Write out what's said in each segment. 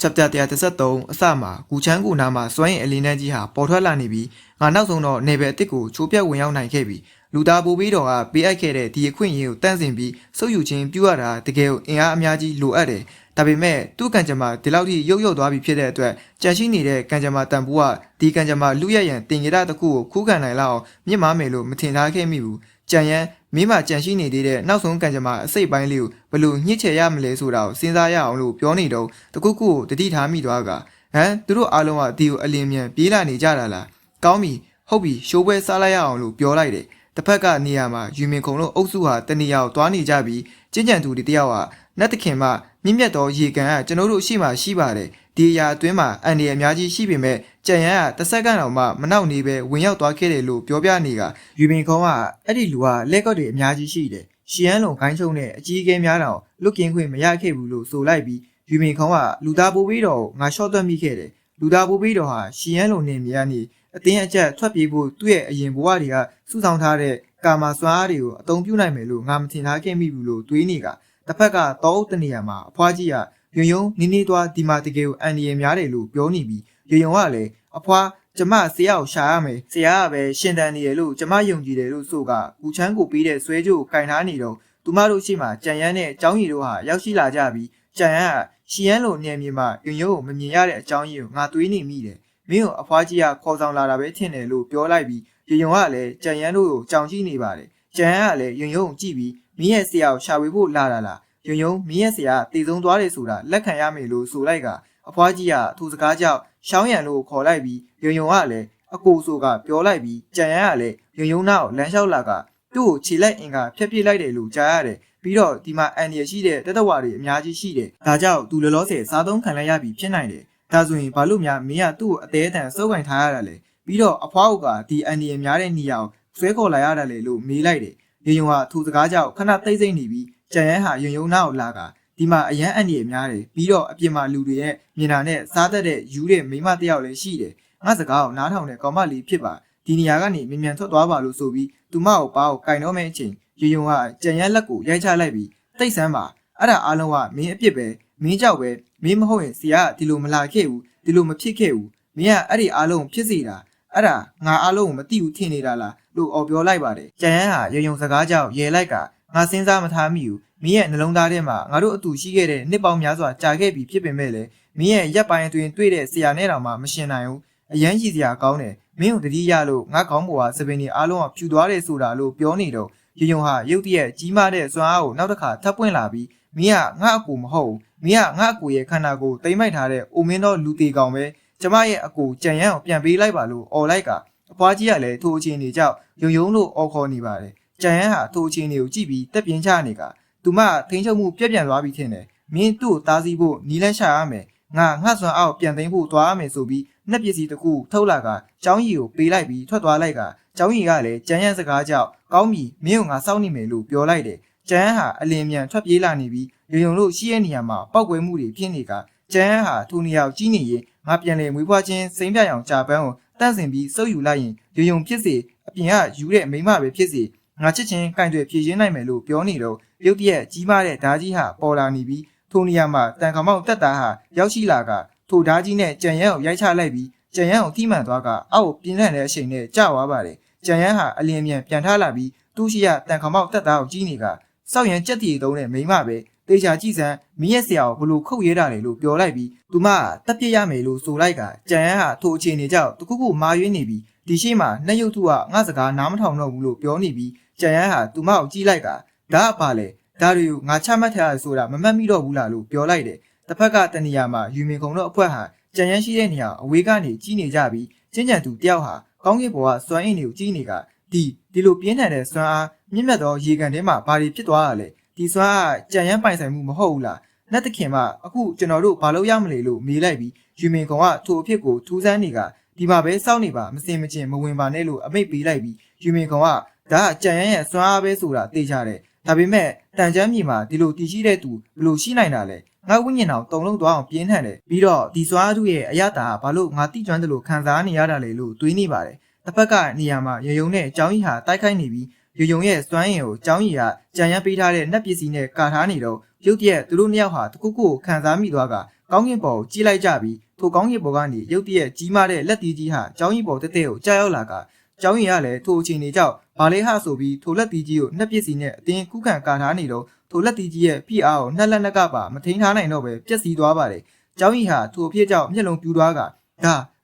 chapter 133အစမှာဂူချမ်းကူနာမှာစွမ်းရင်အလင်းတန်းကြီးဟာပေါ်ထွက်လာနေပြီးငါနောက်ဆုံးတော့နေပယ်အစ်စ်ကိုချိုးပြတ်ဝင်ရောက်နိုင်ခဲ့ပြီးလူသားပိုပြီးတော်ကပေးအပ်ခဲ့တဲ့ဒီအခွင့်အရေးကိုတန့်စင်ပြီးစုပ်ယူခြင်းပြုရတာတကယ်ကိုအင်အားအများကြီးလိုအပ်တယ်ဒါပေမဲ့သူ့ကံကြမ္မာဒီလောက်ထိရုပ်ရုပ်သွားပြီဖြစ်တဲ့အတွက်ကြံရှိနေတဲ့ကံကြမ္မာတန်ဖိုးကဒီကံကြမ္မာလူရရန်တင်ကြတာတစ်ခုကိုခုခံနိုင်လောက်အောင်မြင့်မားမယ်လို့မထင်ထားခဲ့မိဘူး ကြံရန်မင်းမကြံရှိနေသေးတဲ့နောက်ဆုံးကံကြမ္မာအစိတ်ပိုင်းလေးကိုဘယ်လိုညှစ်ချယ်ရမလဲဆိုတာကိုစဉ်းစားရအောင်လို့ပြောနေတော့တခုခုကိုတတိထားမိသွားကဟမ်သူတို့အားလုံးကဒီကိုအလင်းမြန်ပြေးလာနေကြတာလားကောင်းပြီဟုတ်ပြီရှိုးပွဲစားလိုက်ရအောင်လို့ပြောလိုက်တယ်တစ်ဖက်ကနေရာမှာယူမင်ခုံတို့အုပ်စုဟာတနေရာကိုသွားနေကြပြီးကျင့်ကြံသူတွေတယောက်ကနတ်သခင်မှမြင့်မြတ်သောရေကန်ကကျွန်တော်တို့ရှိမှရှိပါတယ် ဒီအရာအတွင်းမှာအန်ဒီအများကြီးရှိပေမဲ့ကြံရန်ကတစ်စက္ကန့်တောင်မှမနောက်နေပဲဝင်ရောက်သွားခဲ့တယ်လို့ပြောပြနေကယူမင်ခုံကအဲ့ဒီလူကလက်ကော့တွေအများကြီးရှိတယ်ရှီယန်လုံခိုင်းချုံနဲ့အကြီးအကဲများတောင်လွတ်ကင်းခွင့်မရခဲ့ဘူးလို့ဆိုလိုက်ပြီးယူမင်ခုံကလူသားပိုးပြီးတော့ငါရှော့သွက်မိခဲ့တယ်လူသားပိုးပြီးတော့ဟာရှီယန်လုံနေမြေကနေအတင်းအကျပ်ထွက်ပြေးဖို့သူ့ရဲ့အရင်ဘဝတွေကစုဆောင်ထားတဲ့ကာမာစွာအားတွေကိုအသုံးပြုနိုင်မယ်လို့ငါမထင်ထားခဲ့မိဘူးလို့တွေးနေကတစ်ဖက်ကတောအုပ်တနေရာမှာအဖွားကြီးက ယွန်ယုံနီးနီးသွားဒီမှာတကယ်ကိုအန်ဒီရများတယ်လို့ပြောနေပြီးယွန်ယုံကလည်းအဖွာကျမဆရာကိုရှာရမယ်ဆရာကပဲရှင်တန်နေတယ်လို့ကျမယုံကြည်တယ်လို့ဆိုကကူချမ်းကိုပေးတဲ့ဆွဲကြိုးကိုကင်ထားနေတော့သူမတို့ရှိမှကြံရမ်းတဲ့အကြောင်းကြီးတို့ဟာရောက်ရှိလာကြပြီးကြံရမ်းကရှီယန်လိုနေမြေမှာယွန်ယုံကိုမမြင်ရတဲ့အကြောင်းကြီးကိုငါတွေးနေမိတယ်မင်းကိုအဖွာကြီးကခေါ်ဆောင်လာတာပဲထင်တယ်လို့ပြောလိုက်ပြီးယွန်ယုံကလည်းကြံရမ်းတို့ကိုကြောင်ကြည့်နေပါတယ်ကြံရမ်းကလည်းယွန်ယုံကိုကြည့်ပြီးမင်းရဲ့ဆရာကိုရှာဝေဖို့လာတာလား ယုံယုံမင်းရဲ့ဆရာတည်ဆုံးသွားတယ်ဆိုတာလက်ခံရမယ်လို့ဆိုလိုက်က အဖွားကြီးကသူစကားကြောက်ရှောင်းရံလို့ခေါ်လိုက်ပြီးယုံယုံကလည်းအကိုဆိုကပြောလိုက်ပြီးကြံရမ်းကလည်းယုံယုံနောက်လမ်းလျှောက်လာကသူ့ကိုခြေလိုက်အင်ကဖျက်ပြစ်လိုက်တယ်လို့ကြားရတယ်ပြီးတော့ဒီမှာအန်ဒီရရှိတဲ့တက်တဝါတွေအများကြီးရှိတယ်ဒါကြောင့်သူလောလောဆယ်စားသုံးခံလိုက်ရပြီဖြစ်နိုင်တယ်ဒါဆိုရင်ဘာလို့များမင်းကသူ့ကိုအသေးအတန်စုပ်ကင်ထားရတာလဲပြီးတော့အဖွားကဒီအန်ဒီရများတဲ့နေရာကိုဆွဲခေါ်လာရတာလေလို့မေးလိုက်တယ်ယုံယုံကသူစကားကြောက်ခဏသိမ့်စိမ့်နေပြီး ကြံရဲဟာယုံယုံနာကိုလာကဒီမှာအရန်အန်ကြီးအများတယ်ပြီးတော့အပြင်မှာလူတွေရဲ့မြင်တာနဲ့စားတတ်တဲ့ယူတဲ့မိမတယောက်လည်းရှိတယ်ငါစကားကိုနားထောင်တဲ့ကောင်မလေးဖြစ်ပါဒီနေရာကနေမြန်မြန်ထွက်သွားပါလို့ဆိုပြီးသူမကိုပါကိုကင်တော့မယ့်အချိန်ယုံယုံကကြံရဲလက်ကိုရိုက်ချလိုက်ပြီးတိတ်ဆန်းပါအဲ့ဒါအားလုံးကမင်းအပြစ်ပဲမင်းကြောက်ပဲမင်းမဟုတ်ရင်ဆရာကဒီလိုမလာခဲ့ဘူးဒီလိုမဖြစ်ခဲ့ဘူးမင်းကအဲ့ဒီအားလုံးဖြစ်စေတာအဲ့ဒါငါအားလုံးကိုမသိဘူးထင်နေတာလားလို့អော်ပြောလိုက်ပါတယ်ကြံရဲဟာယုံယုံစကားကြောင့်ရဲလိုက်က ငါစဉ်းစားမထားမိဘူးမင်းရဲ့နှလုံးသားထဲမှာငါတို့အတူရှိခဲ့တဲ့နှစ်ပေါင်းများစွာကြာခဲ့ပြီဖြစ်ပေမဲ့လည်းမင်းရဲ့ရက်ပိုင်းအတွင်းတွေ့တဲ့ဆရာနဲ့တောင်မှမရှင်နိုင်ဘူးအရန်ကြီးစရာကောင်းတယ်မင်းကိုတတိယလို့ငါကောင်းပေါ်ကစပင်ကြီးအားလုံးကဖြူသွားတယ်ဆိုတာလို့ပြောနေတော့ယုံယုံဟာရုတ်တရက်ကြီးမားတဲ့စွမ်းအားကိုနောက်တစ်ခါထပ်ပွင့်လာပြီးမင်းကငါအကူမဟုတ်ဘူးမင်းကငါအကူရဲ့ခန္ဓာကိုယ်တိမ့်မိုက်ထားတဲ့အိုမင်းတော်လူသေးကောင်ပဲကျမရဲ့အကူကြံရမ်းအောင်ပြန်ပေးလိုက်ပါလို့អော်လိုက်ကအဖွားကြီးကလည်းထိုးအချင်းနေကြောက်ယုံယုံလို့អော်ခေါ်နေပါတယ် ကြံရမ်းဟာထိုးအချင်းတွေကိုကြည့်ပြီးတက်ပြင်းချနေကသူမထိန်ချုပ်မှုပြက်ပြန်သွားပြီထင်တယ်မင်းသူ့ကိုတားဆီးဖို့နီးလန်းရှာရမယ်ငါငှစွမ်းအောက်ပြန်သိမ်းဖို့သွားရမယ်ဆိုပြီးနှက်ပစ္စည်းတစ်ခုထုတ်လာကကျောင်းကြီးကိုပေးလိုက်ပြီးထွက်သွားလိုက်ကကျောင်းကြီးကလည်းကြံရမ်းစကားကြောက်ကောင်းပြီမင်းကငါစောင့်နေမယ်လို့ပြောလိုက်တယ်ကျန်းဟာအလင်းမြန်ထွက်ပြေးလာနေပြီးရုံရုံလို့ရှိရဲ့နေရာမှာပောက်ကွဲမှုတွေဖြစ်နေကကျန်းဟာထိုနေရာကိုကြီးနေရင်ငါပြန်လေမွေးဖွားခြင်းစိမ့်ပြအောင်ကြာပန်းကိုတန့်စင်ပြီးစုပ်ယူလိုက်ရင်ရုံရုံဖြစ်စေအပြင်ကယူတဲ့မိမပဲဖြစ်စေ ငါချစ်ချင်းကင်တွေဖြည့်ရှင်းနိုင်မယ်လို့ပြောနေတော့ရုတ်တရက်ကြီးမားတဲ့ဓာကြီးဟာပေါ်လာနေပြီးထိုနေရာမှာတန်ခမောက်တက်တာဟာရောက်ရှိလာကထိုဓာကြီးနဲ့ကြံရန်ကိုရိုက်ချလိုက်ပြီးကြံရန်ကိုထိမှန်သွားကအောက်ကိုပြင်းထန်တဲ့အချိန်နဲ့ကျသွားပါတယ်ကြံရန်ဟာအလင်းမြန်ပြန်ထလာပြီးသူ့ရှိရတန်ခမောက်တက်တာကိုကြီးနေကစောက်ရန်ကြက်တီတုံးတဲ့မိမပဲတေချာကြည့်စမ်းမင်းရဲ့ဆရာကိုဘလို့ခုတ်ရဲတာလေလို့ပြောလိုက်ပြီးသူမတက်ပြစ်ရမယ်လို့ဆိုလိုက်ကကြံရန်ဟာထိုအခြေအနေကြောင့်တခုခုမာရွေးနေပြီးဒီရှိမှနှက်ရုပ်ထုကငါစကားနားမထောင်တော့ဘူးလို့ပြောနေပြီး ကြံရန်ဟာသူမကိုကြည့်လိုက်ကဒါအပါလေဒါတွေကိုငါချမှတ်ထားရဆိုတာမမှတ်မိတော့ဘူးလားလို့ပြောလိုက်တယ်တစ်ဖက်ကတနေရာမှာယူမင်ခုံတို့အဖွဲ့ဟာကြံရန်ရှိတဲ့နေရာအဝေးကနေကြီးနေကြပြီးချင်းကြံသူတယောက်ဟာကောင်းကင်ဘဝစွမ်းအင်တွေကိုကြီးနေကဒီဒီလိုပြင်းထန်တဲ့စွမ်းအားမြင့်မြတ်သောရေကန်ထဲမှာဘာတွေဖြစ်သွားရလဲဒီစွမ်းအားကြံရမ်းပိုင်ဆိုင်မှုမဟုတ်ဘူးလားနတ်တခင်ကအခုကျွန်တော်တို့ဘာလို့ရမလဲလို့မေးလိုက်ပြီးယူမင်ကောင်ကထိုအဖြစ်ကိုထူးဆန်းနေကဒီမှာပဲစောင့်နေပါမစင်မကျင်မဝင်ပါနဲ့လို့အမိတ်ပေးလိုက်ပြီးယူမင်ကောင်က ဒါကကြံရမ်းရဲ့စွမ်းအားပဲဆိုတာသိကြတယ်ဒါပေမဲ့တန်ချမ်းမြေမှာဒီလိုတည်ရှိတဲ့သူဘယ်လိုရှိနိုင်တာလဲငါဝိညာဉ်တော်တုံလုံးသွားအောင်ပြင်းထန်တယ်ပြီးတော့ဒီစွမ်းအားသူရဲ့အရတာကဘာလို့ငါတိကျွမ်းတယ်လို့ခံစားနေရတာလဲလို့တွေးနေပါတယ်တစ်ဖက်ကနေရာမှာရုံရုံနဲ့အကြောင်းကြီးဟာတိုက်ခိုက်နေပြီးရုံရုံရဲ့စွမ်းရည်ကိုအကြောင်းကြီးကကြံရမ်းပေးထားတဲ့နက်ပစ္စည်းနဲ့ကာထားနေတော့ရုတ်တရက်သူတို့နှစ်ယောက်ဟာတခုခုကိုခံစားမိသွားကကောင်းကင်ပေါ်ကိုကြည့်လိုက်ကြပြီးထိုကောင်းကင်ပေါ်ကနေရုတ်တရက်ကြီးမားတဲ့လက်တီးကြီးဟာကျောင်းကြီးပေါ်တက်တဲ့ကိုကြားရောက်လာက ကျောင်းကြီးကလည်းထိုအချိန်နေကြောက်ဘာလေးဟဆိုပြီးထိုလက်တီးကြီးကိုနှစ်ပစ္စည်းနဲ့အတင်းခုခံကာထားနေတော့ထိုလက်တီးကြီးရဲ့ဖိအားကိုနှစ်လက်နှစ်ကပါမထိန်ထားနိုင်တော့ပဲပြက်စီးသွားပါတယ်ကျောင်းကြီးဟာထိုအဖြစ်ကြောင့်မျက်လုံးပြူသွားကဒါ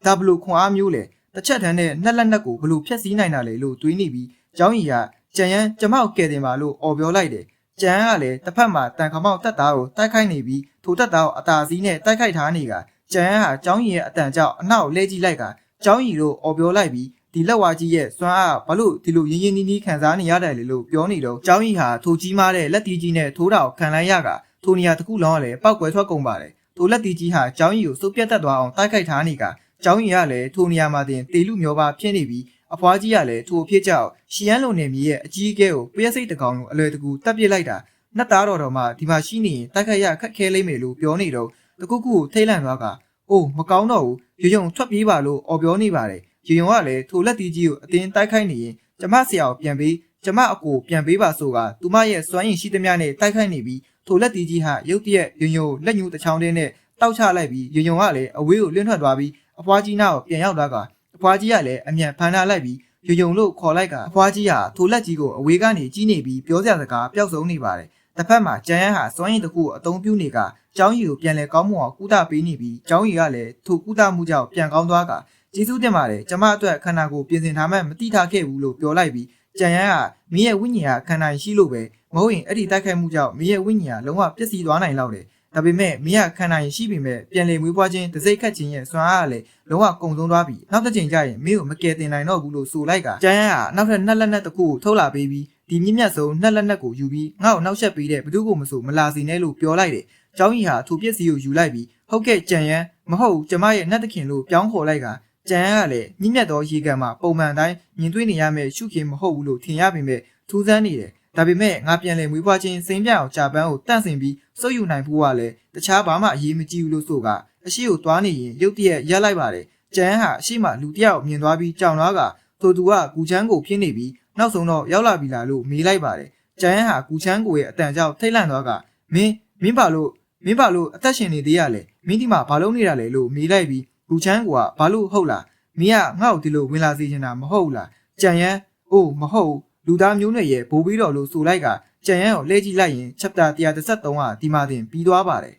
ဒါဘလို့ခွန်အားမျိုးလေတစ်ချက်တန်းနဲ့နှစ်လက်နှစ်ကိုဘလို့ဖျက်ဆီးနိုင်တာလေလို့တွေးနေပြီးကျောင်းကြီးကကြံရန်ကျမောက်ကဲတင်ပါလို့អော်ပြောလိုက်တယ်ကျန်ကလည်းတစ်ဖက်မှာတန်ခမောက်တက်သားကိုတိုက်ခိုက်နေပြီးထိုတက်သားကိုအသာစီးနဲ့တိုက်ခိုက်ထားနေကကျန်ကကျောင်းကြီးရဲ့အတန်ကြောင့်အနောက်လဲကြည့်လိုက်ကကျောင်းကြီးတို့អော်ပြောလိုက်ပြီး ဒီလက်ဝါကြီးရဲ့စွမ်းအားဘာလို့ဒီလိုရင်းရင်းနှီးနှီးခံစားနေရတယ်လေလို့ပြောနေတော့ကျောင်းကြီးဟာထိုကြီးမားတဲ့လက်တီးကြီးနဲ့ထိုးတာကိုခံလိုက်ရကထိုနေရာတစ်ခုလုံးကလည်းပောက်ကွဲထွက်ကုန်ပါတယ်ထိုလက်တီးကြီးဟာကျောင်းကြီးကိုစုပ်ပြတ်တက်သွားအောင်တိုက်ခိုက်ထားနေကကျောင်းကြီးကလည်းထိုနေရာမှာတင်တေလူမျိုးပါဖြစ်နေပြီးအဖွားကြီးကလည်းထိုအဖြစ်ကြောင့်ရှီယန်းလုံနေမြေရဲ့အကြီးအကဲကိုပျက်စိတ်တကောင်လိုအလွယ်တကူတပ်ပစ်လိုက်တာနှစ်သားတော်တော်မှဒီမှာရှိနေရင်တိုက်ခိုက်ရခက်ခဲလိမ့်မယ်လို့ပြောနေတော့တကုတ်ကုကိုထိတ်လန့်သွားကအိုးမကောင်းတော့ဘူးရေယုံထွက်ပြေးပါလို့အော်ပြောနေပါတယ် ရေယုံကလည်းထိုလက်တီးကြီးကိုအတင်းတိုက်ခိုက်နေရင်ကျမဆရာကိုပြန်ပေးကျမအကိုပြန်ပေးပါဆိုကသူမရဲ့စွမ်းရည်ရှိသမျှနဲ့တိုက်ခိုက်နေပြီးထိုလက်တီးကြီးဟာရုတ်တရက်ရေယုံလက်ညှိုးတစ်ချောင်းတည်းနဲ့တောက်ချလိုက်ပြီးရေယုံကလည်းအဝေးကိုလွင့်ထွက်သွားပြီးအဖွားကြီးနာကိုပြန်ရောက်သွားကအဖွားကြီးကလည်းအမြန်ဖန်ထားလိုက်ပြီးယုံယုံလို့ခေါ်လိုက်ကအဖွားကြီးဟာထိုလက်ကြီးကိုအဝေးကနေကြီးနေပြီးပြောစရာစကားပျောက်ဆုံးနေပါတယ်။တစ်ဖက်မှာကျန်ရန်ဟာစွမ်းရည်တစ်ခုကိုအသုံးပြုနေကကျောင်းရီကိုပြန်လဲကောင်းမှုအောင်ကုသပေးနေပြီးကျောင်းရီကလည်းထိုကုသမှုကြောင့်ပြန်ကောင်းသွားက ကျေးဇူးတင်ပါတယ်ကျမအတွက်ခန္ဓာကိုယ်ပြင်ဆင်ထားမှမတိထားခဲ့ဘူးလို့ပြောလိုက်ပြီးကျန်ရန်ကမင်းရဲ့ဝိညာဉ်ကခန္ဓာရှိလို့ပဲမဟုတ်ရင်အဲ့ဒီတိုက်ခိုက်မှုကြောင့်မင်းရဲ့ဝိညာဉ်ကလုံးဝပျက်စီးသွားနိုင်လောက်တယ်ဒါပေမဲ့မင်းကခန္ဓာရင်ရှိပေမဲ့ပြန်လေမွေးဖွားခြင်းတစိ့ခတ်ခြင်းရဲ့စွမ်းအားကလည်းလုံးဝကုံဆုံးသွားပြီနောက်တစ်ချိန်ကျရင်မင်းကိုမကယ်တင်နိုင်တော့ဘူးလို့ဆိုလိုက်ကကျန်ရန်ကနောက်ထပ်နှစ်လက်နက်တစ်ခုကိုထုတ်လာပေးပြီးဒီမြင့်မြတ်ဆုံးနှစ်လက်နက်ကိုယူပြီးငါ့ကိုနောက်ဆက်ပေးတဲ့ဘသူကိုမဆိုမလာစီနဲ့လို့ပြောလိုက်တယ်။ကျောင်းကြီးဟာထိုပစ္စည်းကိုယူလိုက်ပြီးဟုတ်ကဲ့ကြံရန်မဟုတ်ကျမရဲ့နတ်သခင်လို့ပြောင်းခေါ်လိုက်က ကြံရန်ကလည်းမြင့်မြတ်သောရေကန်မှာပုံမှန်တိုင်းမြင်တွေ့နေရမယ့်ရှုခင်မဟုတ်ဘူးလို့ထင်ရပေမဲ့ထူးဆန်းနေတယ်။ဒါပေမဲ့ငါပြန်လဲမွေးဖွားခြင်းစိမ့်ပြအောင်ဂျပန်ကိုတန့်စင်ပြီးစုပ်ယူနိုင်ဖို့ကလည်းတခြားဘာမှအရေးမကြီးဘူးလို့ဆိုကအရှိကိုသွားနေရင်ရုတ်တရက်ရက်လိုက်ပါတယ်။ကျန်ဟာအရှိမှလူတယောက်မြင်သွားပြီးကြောင်သွားကထိုသူကကူချမ်းကိုဖြစ်နေပြီးနောက်ဆုံးတော့ရောက်လာပြီလားလို့မေးလိုက်ပါတယ်။ကျန်ဟာကူချမ်းကိုရဲ့အတန်ကြောင့်ထိတ်လန့်သွားကမင်းမင်းပါလို့မင်းပါလို့အသက်ရှင်နေသေးရလေမင်းဒီမှာဘာလုပ်နေတာလဲလို့မေးလိုက်ပြီး ကူချမ်းကဘာလို့ဟုတ်လားမင်းကငါ့ကိုဒီလိုဝင်လာစေချင်တာမဟုတ်လားကြံရန်အိုးမဟုတ်လူသားမျိုးနွယ်ရဲ့ဘိုးဘီတော်လို့ဆိုလိုက်ကကြံရန်ကိုလဲကြည့်လိုက်ရင် chapter 133ကဒီမှာတင်ပြီးသွားပါတယ်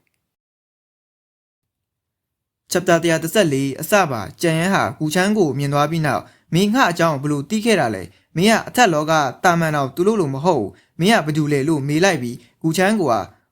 chapter 134အစပါကြံရန်ဟာကူချမ်းကိုမြင်သွားပြီးနောက်မင်းငါအကြောင်းဘလို့တီးခဲ့တာလဲမင်းကအထက်လောကတာမန်တော်သူလို့လို့မဟုတ်ဘူးမင်းကဘယ်သူလဲလို့မေးလိုက်ပြီးကူချမ်းက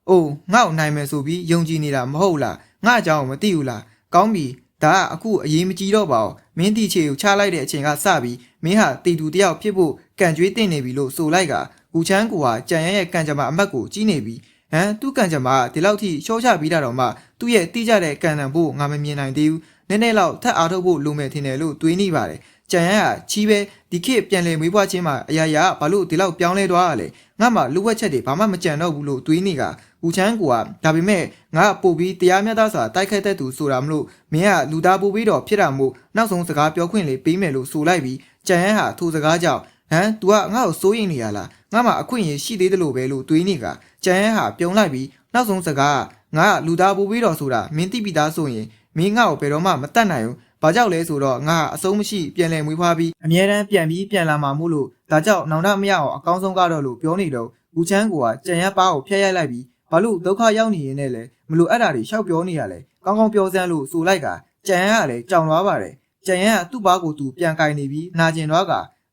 အိုးငါ့ကိုနိုင်မယ်ဆိုပြီးယုံကြည်နေတာမဟုတ်လားငါအကြောင်းမသိဘူးလားကောင်းပြီ ဒါကအခုအရေးမကြီးတော့ပါဘူးမင်းတီချေကိုချလိုက်တဲ့အချိန်ကစပြီးမင်းဟာတီတူတယောက်ဖြစ်ဖို့ကံကြွေးတင်နေပြီလို့ဆိုလိုက်ကကူချမ်းကကြံရရဲ့ကံကြမ္မာအမတ်ကိုကြီးနေပြီးဟမ်သူ့ကံကြမ္မာဒီလောက်ထိရှော့ချပြီးတာတော့မှသူ့ရဲ့တိကျတဲ့ကံတန်ဖို့ငါမမြင်နိုင်သေးဘူးနည်းနည်းလောက်ထပ်အားထုတ်ဖို့လိုမယ်ထင်တယ်လို့တွေးနေပါတယ်ကြံရကချီးပဲဒီခေတ်ပြန်လည်မွေးဖွားခြင်းမှာအရာရာဘာလို့ဒီလောက်ပြောင်းလဲသွားရလဲငါမှလူဝက်ချက်တွေဘာမှမကြံတော့ဘူးလို့တွေးနေက ဦးချမ်းကိုကဒါပေမဲ့ငါပို့ပြီးတရားမျှတစွာတိုက်ခိုက်တဲ့သူဆိုတာမလို့မင်းကလူသားပို့ပြီးတော့ဖြစ်တာမို့နောက်ဆုံးစကားပြောခွင့်လေးပေးမယ်လို့ဆိုလိုက်ပြီးကြံရဟာထိုစကားကြောင့်ဟမ် तू ကငါ့ကိုစိုးရင်နေရလားငါမှအခွင့်အရေးရှိသေးတယ်လို့ပဲလို့တွေးနေကကြံရဟာပြုံးလိုက်ပြီးနောက်ဆုံးစကားငါကလူသားပို့ပြီးတော့ဆိုတာမင်းသိပြီးသားဆိုရင်မင်းငါ့ကိုဘယ်တော့မှမတတ်နိုင်ဘူးဘာကြောင့်လဲဆိုတော့ငါအဆုံးမရှိပြန်လည်မွေးဖွားပြီးအမြဲတမ်းပြန်ပြီးပြန်လာမှာမို့လို့ဒါကြောင့်နောင်တမရအောင်အကောင်းဆုံးကတော့လို့ပြောနေတော့ဦးချမ်းကကြံရပါကိုဖျက်ရိုက်လိုက်ပြီး ဘာလို့ဒုက္ခရောက်နေရင်လည်းမလို့အဲ့ဒါတွေရှောက်ပြောနေရလဲကောင်းကောင်းပြောစမ်းလို့ဆိုလိုက်ကကြံရကလည်းကြောင်သွားပါတယ်ကြံရကသူ့ဘာကိုသူပြန်ကင်နေပြီးနာကျင်တော့က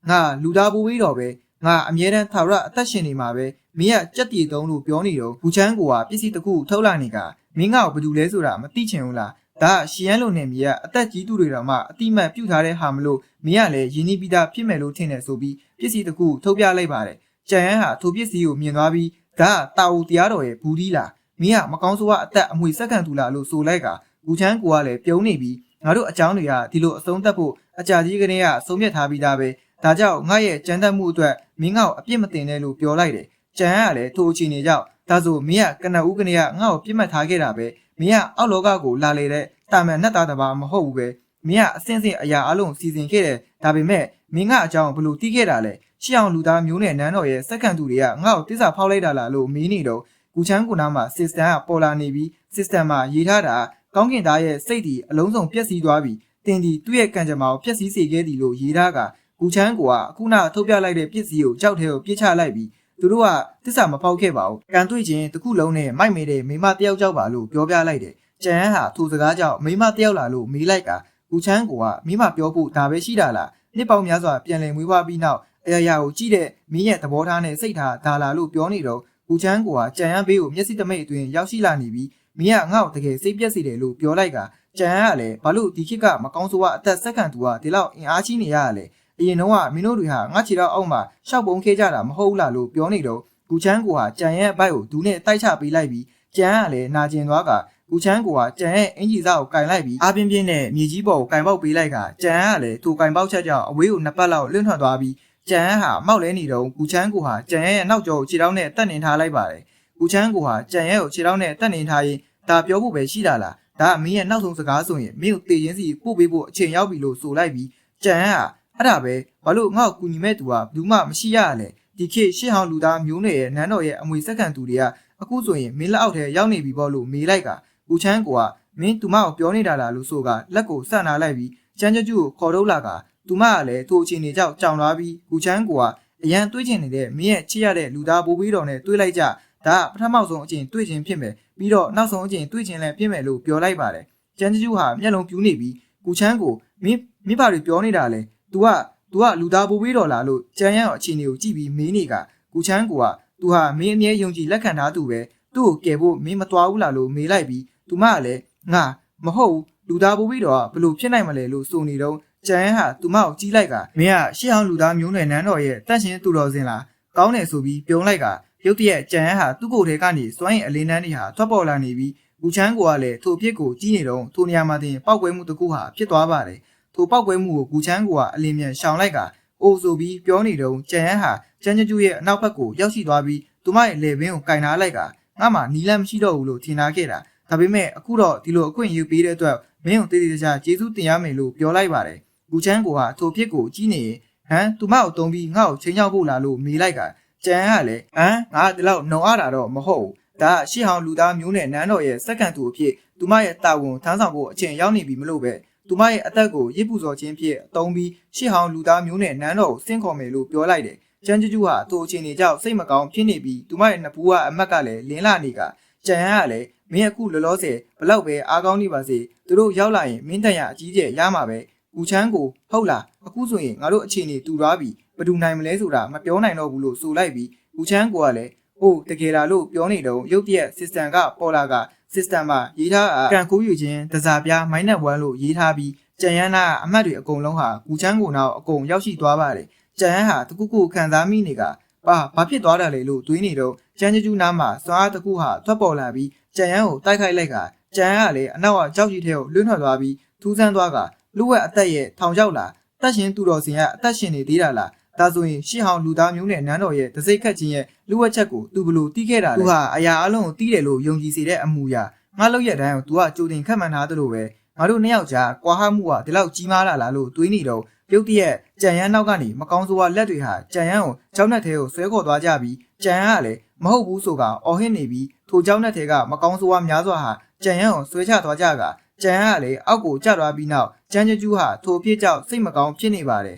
ငါလူသားပူပြီးတော့ပဲငါအမြဲတမ်းထာဝရအသက်ရှင်နေမှာပဲမင်းကကြက်တီတုံးလို့ပြောနေတော့ဘူးချမ်းကိုကပစ္စည်းတစ်ခုထုတ်လာနေကမင်းကဘာလို့လဲဆိုတာမသိချင်ဘူးလားဒါရှီယန်လိုနေမြေကအသက်ကြီးသူတွေတော်မှအတိမတ်ပြုတ်ထားတဲ့ဟာမလို့မင်းကလည်းယဉ်နီးပြီးသားဖြစ်မယ်လို့ထင်တယ်ဆိုပြီးပစ္စည်းတစ်ခုထုတ်ပြလိုက်ပါတယ်ကြံရန်ဟာထိုပစ္စည်းကိုမြင်သွားပြီး ဒါကတာဝူတရားတော်ရဲ့ဘူးဒီလားမင်းကမကောင်းဆိုးကအသက်အမွေစက္ကန့်သူလားလို့ဆိုလိုက်ကဘူချမ်းကိုကလည်းပြုံးနေပြီးငါတို့အကြောင်းတွေကဒီလိုအဆုံးသတ်ဖို့အကြာကြီးကလေးကဆုံးဖြတ်ထားပြီးသားပဲဒါကြောင့်ငါရဲ့ကြမ်းတမ်းမှုအတွက်မင်းကအပြစ်မတင်နဲ့လို့ပြောလိုက်တယ်ကြံရကလည်းထိုအချိန်နေကြောက်ဒါဆိုမင်းကကနဦးကနေကငါ့ကိုပြစ်မှတ်ထားခဲ့တာပဲမင်းကအောက်လောကကိုလာလေတဲ့တာမန်နဲ့တာတဘာမဟုတ်ဘူးပဲမင်းကအစင်းစင်းအရာအလုံးစီစဉ်ခဲ့တယ်ဒါပေမဲ့မင်းကအကြောင်းဘလို့တီးခဲ့တာလဲ ရှီအောင်လူသားမျိုးနဲ့နန်းတော်ရဲ့စက္ကန့်သူတွေကငါ့ကိုတစ္ဆာဖောက်လိုက်တာလားလို့မေးနေတော့ကူချမ်းကူနာမှာ system ကပေါ်လာနေပြီး system မှာရေးထားတာကောင်းကင်သားရဲ့စိတ်ဒီအလုံးစုံပျက်စီးသွားပြီးတင်ဒီသူ့ရဲ့ကံကြမ္မာကိုပျက်စီးစေခဲ့သည်လို့ရေးထားကကူချမ်းကိုကအခုနထုတ်ပြလိုက်တဲ့ပစ္စည်းကိုကြောက်ထဲကိုပြစ်ချလိုက်ပြီးသူတို့ကတစ္ဆာမပေါက်ခဲ့ပါဘူး။ကံတွေ့ချင်းတစ်ခုလုံးနဲ့မိုက်မေတဲ့မိမတယောက်ကြောက်ပါလို့ပြောပြလိုက်တယ်။ကျန်ဟန်ဟာသူစကားကြောင့်မိမတယောက်လာလို့မေးလိုက်ကကူချမ်းကိုကမိမပြောဖို့ဒါပဲရှိတာလား။နှစ်ပေါင်းများစွာပြန်လည်မွေးဖွားပြီးနောက် အရာရာကိုကြည့်တဲ့မင်းရဲ့သဘောထားနဲ့စိတ်ထားဒါလာလို့ပြောနေတော့ကူချမ်းကိုကကြံရမ်းဘေးကိုမျက်စိတမိတ်အတွင်းရောက်ရှိလာနေပြီးမင်းကငါ့ကိုတကယ်စိတ်ပြက်စေတယ်လို့ပြောလိုက်ကကြံရမ်းကလည်းဘာလို့ဒီခေတ်ကမကောင်းဆိုးကအသက်ဆက်ခံသူကဒီလောက်အင်အားကြီးနေရရလဲအရင်တော့ကမင်းတို့တွေဟာငါခြေတော့အောက်မှာရှောက်ပုံခဲကြတာမဟုတ်လားလို့ပြောနေတော့ကူချမ်းကိုကကြံရမ်းအပိုက်ကိုဒူးနဲ့တိုက်ချပေးလိုက်ပြီးကြံရမ်းကလည်းနာကျင်သွားကကူချမ်းကိုကကြံရဲ့အင်ဂျီစားကိုကင်လိုက်ပြီးအားပြင်းပြင်းနဲ့မြေကြီးပေါ်ကိုကင်ပေါက်ပေးလိုက်ကကြံရမ်းကလည်းသူကင်ပေါက်ချက်ကြောင့်အဝေးကိုနှစ်ပတ်လောက်လွင့်ထွက်သွားပြီး ကြံရမ်းဟာမောက်လဲနေတော့ကူချမ်းကိုဟာကြံရဲ့နောက်ကျောကိုခြေထောက်နဲ့တက်နေထားလိုက်ပါတယ်ကူချမ်းကိုဟာကြံရဲ့ကိုခြေထောက်နဲ့တက်နေထားရင်ဒါပြောဖို့ပဲရှိတာလားဒါကမင်းရဲ့နောက်ဆုံးစကားဆိုရင်မင်းကိုတေရင်စီပို့ပေးဖို့အချိန်ရောက်ပြီလို့ဆိုလိုက်ပြီးကြံရမ်းဟာအဲ့ဒါပဲဘာလို့ငါ့ကိုကူညီမဲ့သူကဘယ်သူမှမရှိရရလဲဒီခေတ်ရှစ်ဟောင်းလူသားမျိုးနွယ်ရဲ့နန်းတော်ရဲ့အမွေစက္ကန့်သူတွေကအခုဆိုရင်မင်းလက်အောက်ထဲရောက်နေပြီပေါ့လို့မေးလိုက်ကကူချမ်းကိုကမင်းသူမကိုပြောနေတာလားလို့ဆိုကလက်ကိုဆန့်နာလိုက်ပြီးကျန်းကျကျကိုခေါ်ထုတ်လာက သူမကလည်းသူ့အချင်းနေကြောက်ကြောင်သွားပြီးကူချမ်းကိုကအရန်တွေးချင်နေတဲ့မင်းရဲ့ချစ်ရတဲ့လူသားပိုးပြီးတော်နဲ့တွေးလိုက်ကြဒါကပထမဆုံးအချင်းတွေးချင်ဖြစ်မယ်ပြီးတော့နောက်ဆုံးအချင်းတွေးချင်လည်းဖြစ်မယ်လို့ပြောလိုက်ပါတယ်ကျန်းကျကျဟာမျက်လုံးပြူးနေပြီးကူချမ်းကိုမင်းမိဘတွေပြောနေတာလေ तू က तू ကလူသားပိုးပြီးတော်လားလို့ကြံရအောင်အချင်းတွေကိုကြည့်ပြီးမေးနေကကူချမ်းကိုက तू ဟာမင်းအမြဲယုံကြည်လက်ခံထားသူပဲသူ့ကိုကယ်ဖို့မင်းမတော်ဘူးလားလို့မေးလိုက်ပြီး तू မကလည်းငါမဟုတ်ဘူးလူသားပိုးပြီးတော့ဘယ်လိုဖြစ်နိုင်မလဲလို့ဆိုနေတော့ ကျန်ဟာသူမကိုကြီးလိုက်ကမင်းကရှေ့အောင်လူသားမျိုးနွယ်နန်းတော်ရဲ့တန့်ရှင်သူတော်စင်လားကောင်းတယ်ဆိုပြီးပြုံးလိုက်ကရုတ်တရက်ကျန်ဟာသူ့ကိုယ်ထဲကနေစွမ်းရင်အလင်းနှန်းတွေဟာထွက်ပေါ်လာနေပြီးဘူချမ်းကိုကလည်းထိုအဖြစ်ကိုကြီးနေတော့ထိုနေရာမှာတင်ပောက်ကွဲမှုတစ်ခုဟာဖြစ်သွားပါတယ်ထိုပောက်ကွဲမှုကိုဘူချမ်းကိုကအလင်းမြန်ရှောင်လိုက်ကအိုဆိုပြီးပြောနေတော့ကျန်ဟာကျန်းကျကျရဲ့အနောက်ဘက်ကိုရောက်ရှိသွားပြီးသူမရဲ့လေဘင်းကိုကင်ထားလိုက်ကငါမှနီလန်းမရှိတော့ဘူးလို့ထင်ထားခဲ့တာဒါပေမဲ့အခုတော့ဒီလိုအခွင့်အရေးပေးတဲ့အတွက်မင်းကိုတည်တည်ကြကျေးဇူးတင်ရမယ်လို့ပြောလိုက်ပါတယ်။ ဘူချမ်းကိုကထိုဖြစ်ကိုကြီးနေရင်ဟမ်သူမကိုတုံးပြီးငါ့ကိုချိန်ချောက်ဖို့လာလို့မေးလိုက်ကကျန်ကလည်းဟမ်ငါဒီလောက်နှုံအားတာတော့မဟုတ်ဘူး။ဒါရှေ့ဟောင်းလူသားမျိုးနဲ့နန်းတော်ရဲ့စက္ကန့်သူအဖြစ်သူမရဲ့တာဝန်ထမ်းဆောင်ဖို့အချိန်ရောက်နေပြီမလို့ပဲသူမရဲ့အသက်ကိုရစ်ပူစော်ခြင်းဖြင့်အတုံးပြီးရှေ့ဟောင်းလူသားမျိုးနဲ့နန်းတော်ကိုဆင့်ခေါ်မယ်လို့ပြောလိုက်တယ်။ကျန်းကျကျဟာသူ့အချိန်ကြီးကြောက်စိတ်မကောင်းဖြစ်နေပြီးသူမရဲ့နှစ်ဖူးကအမက်ကလည်းလင်းလာနေကကျန်ရကလည်းမင်းအခုလောလောဆယ်ဘလောက်ပဲအားကောင်းနေပါစေသူတို့ရောက်လာရင်မင်းတန်ရအကြီးကျယ်ရမှာပဲ ကူချမ်းကိုဟုတ်လားအခုဆိုရင်ငါတို့အခြေအနေတူသွားပြီဘယ်သူနိုင်မလဲဆိုတာမပြောနိုင်တော့ဘူးလို့ဆိုလိုက်ပြီးကူချမ်းကိုကလည်းဟိုတကယ်လားလို့ပြောနေတော့ရုတ်တရက် system ကပေါ်လာက system မှာရေးထားအကန်ကူးယူခြင်းတစားပြား minus 1လို့ရေးထားပြီးကြံရမ်းနာအမှတ်တွေအကုန်လုံးဟာကူချမ်းကိုနောက်အကုန်ရောက်ရှိသွားပါတယ်ကြံရမ်းဟာတခုခုခံစားမိနေကပါဘာဖြစ်သွားတာလဲလို့တွေးနေတော့ကျန်းကျကျူးနားမှာစွားတစ်ခုဟာထွက်ပေါ်လာပြီးကြံရမ်းကိုတိုက်ခိုက်လိုက်ကကြံရမ်းကလည်းအနောက်ကကြောက်ကြီးထဲကိုလွင့်ထွက်သွားပြီးထူးဆန်းသွားက လူဝက်အသက်ရဲ့ထောင်ချောက်လာတက်ရှင်သူတော်စင်ကအသက်ရှင်နေသေးတာလားဒါဆိုရင်ရှစ်ဟောင်းလူသားမျိုးနဲ့နန်းတော်ရဲ့တစိတ်ခတ်ခြင်းရဲ့လူဝက်ချက်ကိုသူဘလို့တီးခဲ့တာလဲသူဟာအရာအလုံးကိုတီးတယ်လို့ယုံကြည်စေတဲ့အမူအရာငါလောက်ရက်တိုင်းကိုသူကကြိုတင်ခတ်မှန်ထားသလိုပဲငါတို့နှစ်ယောက်ကြားကွာဟမှုကဒီလောက်ကြီးမားလာလားလို့တွေးနေတော့ပြုတ်တရက်ကြံရမ်းနောက်ကနေမကောင်းဆိုးဝါလက်တွေဟာကြံရမ်းကိုကြောက်နှက်သေးကိုဆွဲခေါ်သွားကြပြီးကြံရမ်းကလည်းမဟုတ်ဘူးဆိုကအော်ဟစ်နေပြီးထိုကြောက်နှက်သေးကမကောင်းဆိုးဝါများစွာဟာကြံရမ်းကိုဆွဲချသွားကြက ကြံရမ်းကလည်းအောက်ကိုကျသွားပြီးနောက်ကြမ်းကျကျူးဟာထိုအဖြစ်ကြောင့်စိတ်မကောင်းဖြစ်နေပါတယ်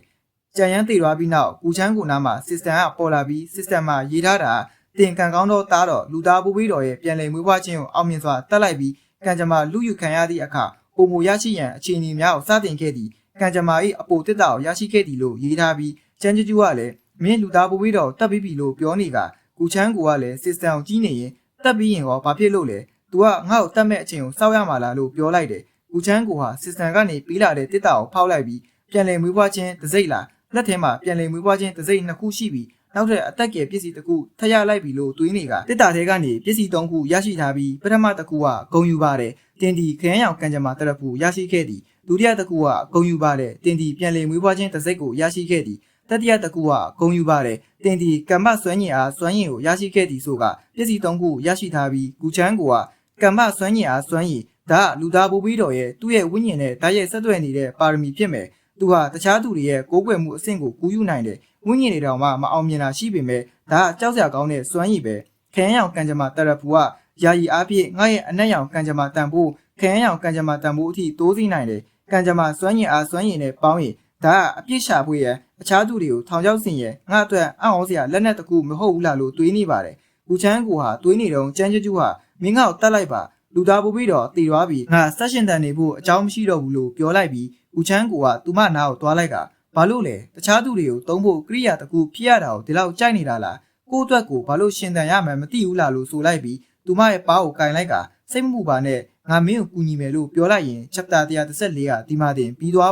ကြံရမ်းတည်သွားပြီးနောက်ကူချမ်းကူနားမှာ system ကပေါ်လာပြီး system မှာရေးထားတာတင်ကန်ကောင်းတော့သားတော့လူသားပူပြီးတော်ရဲ့ပြန်လည်မွေးဖွားခြင်းကိုအောင်မြင်စွာတက်လိုက်ပြီးကံကြမ္မာလူယူခံရသည့်အခါပုံမူရရှိရန်အခြေအနေများကိုစတင်ခဲ့သည်ကံကြမ္မာ၏အပိုတစ်တာကိုရရှိခဲ့သည်လို့ရေးထားပြီးချမ်းကျကျူးကလည်းမင်းလူသားပူပြီးတော်တက်ပြီးပြီလို့ပြောနေကကူချမ်းကူကလည်း system ကိုကြီးနေရင်တက်ပြီးရင်ရောဘာဖြစ်လို့လဲ तू ကငါ့ကိုတက်မဲ့အချိန်ကိုစောက်ရမှာလားလို့ပြောလိုက်တယ်ကူချမ်းကူဟာ system ကနေပြီးလာတဲ့တစ်တာကိုဖောက်လိုက်ပြီးပြန်လည်မွေးဖွားခြင်းတစ်စိမ့်လားလက်ထဲမှာပြန်လည်မွေးဖွားခြင်းတစ်စိမ့်နှစ်ခုရှိပြီးနောက်ထပ်အသက်ကယ်ပစ္စည်းတစ်ခုထပ်ရလိုက်ပြီလို့တွေးနေကတစ်တာထဲကနေပစ္စည်းသုံးခုရရှိထားပြီးပထမတစ်ခုကဂုံယူပါတယ်တင်ဒီခရမ်းရောင်ကံကြမ္မာတရဖူရရှိခဲ့သည်ဒုတိယတစ်ခုကဂုံယူပါတယ်တင်ဒီပြန်လည်မွေးဖွားခြင်းတစ်စိတ်ကိုရရှိခဲ့သည်တတိယတစ်ခုကဂုံယူပါတယ်တင်ဒီကမ္မဆွမ်းညင်အားဆွမ်းညင်ကိုရရှိခဲ့သည်ဆိုကပစ္စည်းသုံးခုရရှိထားပြီးကူချမ်းကိုက ကမ္မဆွမ်းညင်အားဆွမ်းရည်ဒါကလူသားပူပြီးတော်ရဲ့သူ့ရဲ့ဝိညာဉ်နဲ့ဓာတ်ရဲ့ဆက်သွယ်နေတဲ့ပါရမီဖြစ်မယ်သူဟာတခြားသူတွေရဲ့ကိုးကွယ်မှုအဆင့်ကိုကူးယူနိုင်တယ်ဝိညာဉ်တွေတောင်မှမအောင်မြင်တာရှိပေမဲ့ဒါကကြောက်စရာကောင်းတဲ့စွမ်းရည်ပဲခရမ်းရောင်ကံကြမ္မာတရဖူကယာယီအားဖြင့်ငါရဲ့အနက်ရောင်ကံကြမ္မာတန်ဖို့ခရမ်းရောင်ကံကြမ္မာတန်ဖိုးအထိတိုးစီနိုင်တယ်ကံကြမ္မာစွမ်းရည်အားစွမ်းရည်နဲ့ပေါင်းရင်ဒါကအပြစ်ရှာဖွေရန်အခြားသူတွေကိုထောင်ချောက်ဆင်ရန်ငါအတွက်အံ့ဩစရာလက်နက်တစ်ခုမဟုတ်ဘူးလားလို့တွေးနေပါတယ် ကူချမ်းကူဟာတွေးနေတော့ကျန်းကျကျူဟာမင်းငါ့ကိုတတ်လိုက်ပါလူသားပိုးပြီးတော့တည်သွားပြီငါဆက်ရှင်တန်နေဖို့အကြောင်းမရှိတော့ဘူးလို့ပြောလိုက်ပြီးကူချမ်းကူကသူမနာကိုတွားလိုက်ကဘာလို့လဲတခြားသူတွေကိုတုံးဖို့ကိရိယာတစ်ခုဖြစ်ရတာကိုဒီလောက်ကြိုက်နေတာလားကိုယ့်အတွက်ကိုဘာလို့ရှင်တန်ရမှန်းမသိဘူးလားလို့ဆိုလိုက်ပြီးသူမရဲ့ပါးကိုကင်လိုက်ကစိတ်မပူပါနဲ့ငါမင်းကိုကူညီမယ်လို့ပြောလိုက်ရင် chapter 134ကဒီမှာတင်ပြီးသွား